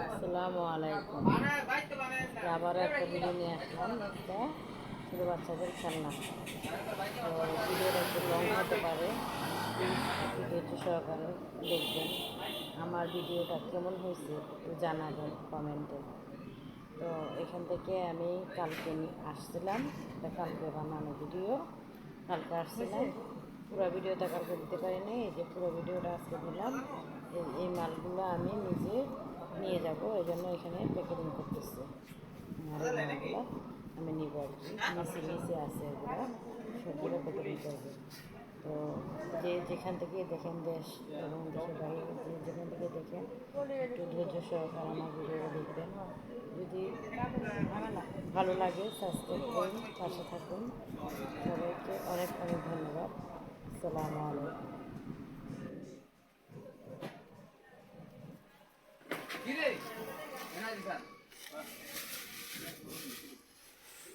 আসসালামু আলাইকুম। আবার একটা ভিডিও নিয়ে আসলাম একটা ছোটো বাচ্চাদের খেলনা। তো ভিডিওটা একটু লং হতে পারে। একটু সহকারে দেখবেন আমার ভিডিওটা কেমন হয়েছে, একটু জানাবেন কমেন্টে। তো এখান থেকে আমি কালকে আসছিলাম কালকে বানানো ভিডিও। কালকে আসছিলাম। পুরো ভিডিওটা কালকে দিতে পারিনি, এই যে পুরো ভিডিওটা আজকে দিলাম। এই মালগুলো আমি নিজে নিয়ে যাব, এই জন্য এখানে প্যাকেটিং করতেছি। আমি নিব আর কি। নিচে নিচে আছে এগুলো, সবগুলো প্যাকেটিং করব। তো যে যেখান থেকে দেখেন দেশ এবং দেশের বাইরে যেখান থেকে দেখেন, একটু ধৈর্য সহকারে আমার ভিডিও দেখবেন। যদি ভালো লাগে সাবস্ক্রাইব করুন, পাশে থাকুন। সবাইকে অনেক অনেক ধন্যবাদ। আসসালামু আলাইকুম।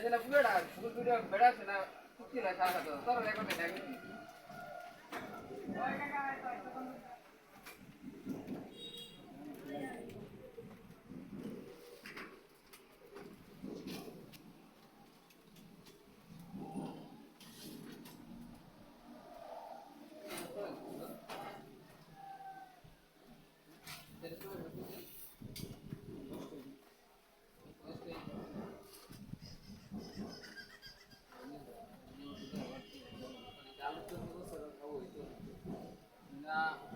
এখানে পুরোটা ফুল ভিডিও বেড়াচ্ছে না ফুটছি না সারা সাথে তোর রেকর্ডে দেখি 감사합니다.